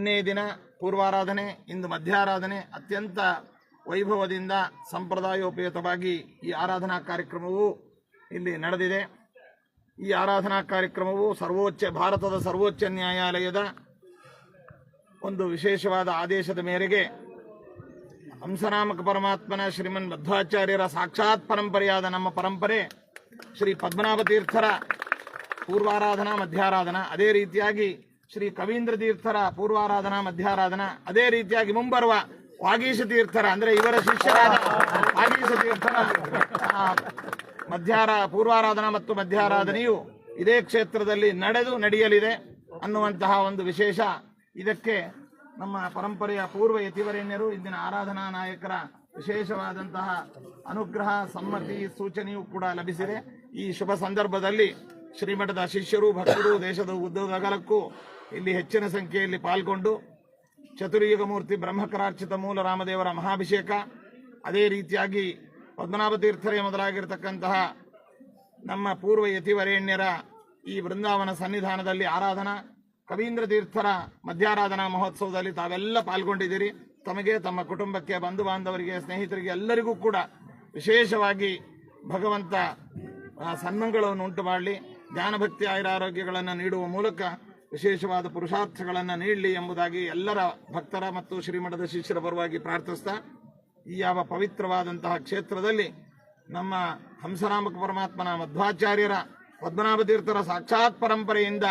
ನಿನ್ನೆ ದಿನ ಪೂರ್ವಾರಾಧನೆ, ಇಂದು ಮಧ್ಯಾರಾಧನೆ, ಅತ್ಯಂತ ವೈಭವದಿಂದ ಸಂಪ್ರದಾಯೋಪೇತವಾಗಿ ಈ ಆರಾಧನಾ ಕಾರ್ಯಕ್ರಮವು ಇಲ್ಲಿ ನಡೆದಿದೆ. ಈ ಆರಾಧನಾ ಕಾರ್ಯಕ್ರಮವು ಸರ್ವೋಚ್ಚ, ಭಾರತದ ಸರ್ವೋಚ್ಚ ನ್ಯಾಯಾಲಯದ ಒಂದು ವಿಶೇಷವಾದ ಆದೇಶದ ಮೇರೆಗೆ ಹಂಸನಾಮಕ ಪರಮಾತ್ಮನ ಶ್ರೀಮನ್ ಮಧ್ವಾಚಾರ್ಯರ ಸಾಕ್ಷಾತ್ ಪರಂಪರೆಯಾದ ನಮ್ಮ ಪರಂಪರೆ ಶ್ರೀ ಪದ್ಮನಾಭ ತೀರ್ಥರ ಪೂರ್ವಾರಾಧನಾ, ಮಧ್ಯಾರಾಧನಾ, ಅದೇ ರೀತಿಯಾಗಿ ಶ್ರೀ ಕವೀಂದ್ರ ತೀರ್ಥರ ಪೂರ್ವಾರಾಧನಾ, ಮಧ್ಯಾರಾಧನಾ, ಅದೇ ರೀತಿಯಾಗಿ ಮುಂಬರುವ ವಾಗೀಶ ತೀರ್ಥರ, ಅಂದ್ರೆ ಇವರ ಶಿಷ್ಯರಾದ ವಾಗೀಶ ತೀರ್ಥರ ಮಧ್ಯಾರ, ಪೂರ್ವಾರಾಧನಾ ಮತ್ತು ಮಧ್ಯಾರಾಧನೆಯು ಇದೇ ಕ್ಷೇತ್ರದಲ್ಲಿ ನಡೆದು ನಡೆಯಲಿದೆ ಅನ್ನುವಂತಹ ಒಂದು ವಿಶೇಷ. ಇದಕ್ಕೆ ನಮ್ಮ ಪರಂಪರೆಯ ಪೂರ್ವ ಯತಿವರೇಣ್ಯರು, ಇಂದಿನ ಆರಾಧನಾ ನಾಯಕರ ವಿಶೇಷವಾದಂತಹ ಅನುಗ್ರಹ, ಸಮ್ಮತಿ, ಸೂಚನೆಯೂ ಕೂಡ ಲಭಿಸಿದೆ. ಈ ಶುಭ ಸಂದರ್ಭದಲ್ಲಿ ಶ್ರೀಮಠದ ಶಿಷ್ಯರು, ಭಕ್ತರು ದೇಶದ ಉದ್ದಗಲಕ್ಕೂ ಇಲ್ಲಿ ಹೆಚ್ಚಿನ ಸಂಖ್ಯೆಯಲ್ಲಿ ಪಾಲ್ಗೊಂಡು ಚತುರ್ಯುಗಮೂರ್ತಿ ಬ್ರಹ್ಮಕರಾರ್ಚಿತ ಮೂಲ ರಾಮದೇವರ ಮಹಾಭಿಷೇಕ, ಅದೇ ರೀತಿಯಾಗಿ ಪದ್ಮನಾಭ ತೀರ್ಥರೇ ಮೊದಲಾಗಿರ್ತಕ್ಕಂತಹ ನಮ್ಮ ಪೂರ್ವ ಯತಿವರೇಣ್ಯರ ಈ ಬೃಂದಾವನ ಸನ್ನಿಧಾನದಲ್ಲಿ ಆರಾಧನಾ, ಕವೀಂದ್ರ ತೀರ್ಥರ ಮಧ್ಯಾರಾಧನಾ ಮಹೋತ್ಸವದಲ್ಲಿ ತಾವೆಲ್ಲ ಪಾಲ್ಗೊಂಡಿದ್ದೀರಿ. ತಮಗೆ, ತಮ್ಮ ಕುಟುಂಬಕ್ಕೆ ಬಂಧು ಬಾಂಧವರಿಗೆ ಸ್ನೇಹಿತರಿಗೆ ಎಲ್ಲರಿಗೂ ಕೂಡ ವಿಶೇಷವಾಗಿ ಭಗವಂತ ಸನ್ಮಂಗಳವನ್ನು ಉಂಟು ಮಾಡಲಿ. ಜ್ಞಾನಭಕ್ತಿ ಆಯುರಾರೋಗ್ಯಗಳನ್ನು ನೀಡುವ ಮೂಲಕ ವಿಶೇಷವಾದ ಪುರುಷಾರ್ಥಗಳನ್ನು ನೀಡಲಿ ಎಂಬುದಾಗಿ ಎಲ್ಲರ ಭಕ್ತರ ಮತ್ತು ಶ್ರೀಮಠದ ಶಿಷ್ಯರ ಪರವಾಗಿ ಪ್ರಾರ್ಥಿಸ್ತಾ, ಈ ಯಾವ ಪವಿತ್ರವಾದಂತಹ ಕ್ಷೇತ್ರದಲ್ಲಿ ನಮ್ಮ ಹಂಸನಾಮಕ ಪರಮಾತ್ಮನ ಮಧ್ವಾಚಾರ್ಯರ ಪದ್ಮನಾಭ ತೀರ್ಥರ ಸಾಕ್ಷಾತ್ ಪರಂಪರೆಯಿಂದ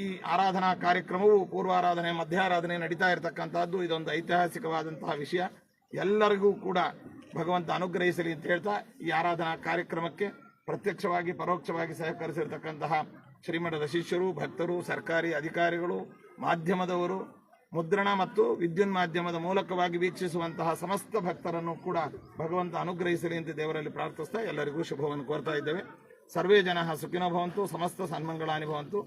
ಈ ಆರಾಧನಾ ಕಾರ್ಯಕ್ರಮವು ಪೂರ್ವಾರಾಧನೆ, ಮಧ್ಯಾರಾಧನೆ ನಡೀತಾ ಇರತಕ್ಕಂತಹದ್ದು ಇದೊಂದು ಐತಿಹಾಸಿಕವಾದಂತಹ ವಿಷಯ. ಎಲ್ಲರಿಗೂ ಕೂಡ ಭಗವಂತ ಅನುಗ್ರಹಿಸಲಿ ಅಂತ ಹೇಳ್ತಾ ಈ ಆರಾಧನಾ ಕಾರ್ಯಕ್ರಮಕ್ಕೆ ಪ್ರತ್ಯಕ್ಷವಾಗಿ, ಪರೋಕ್ಷವಾಗಿ ಸಹಕರಿಸಿರ್ತಕ್ಕಂತಹ ಶ್ರೀಮಠದ ಶಿಷ್ಯರು, ಭಕ್ತರು, ಸರ್ಕಾರಿ ಅಧಿಕಾರಿಗಳು, ಮಾಧ್ಯಮದವರು, ಮುದ್ರಣ ಮತ್ತು ವಿದ್ಯುನ್ ಮಾಧ್ಯಮದ ಮೂಲಕವಾಗಿ ವೀಕ್ಷಿಸುವಂತಹ ಸಮಸ್ತ ಭಕ್ತರನ್ನು ಕೂಡ ಭಗವಂತ ಅನುಗ್ರಹಿಸಲಿ ಅಂತ ದೇವರಲ್ಲಿ ಪ್ರಾರ್ಥಿಸ್ತಾ ಎಲ್ಲರಿಗೂ ಶುಭವನ್ನು ಕೋರ್ತಾ ಇದ್ದೇವೆ. ಸರ್ವೇ ಜನ ಸುಖಿನೋ ಭವಂತು, ಸಮಸ್ತ ಸನ್ಮಂಗಳಾನಿ ಭವಂತು.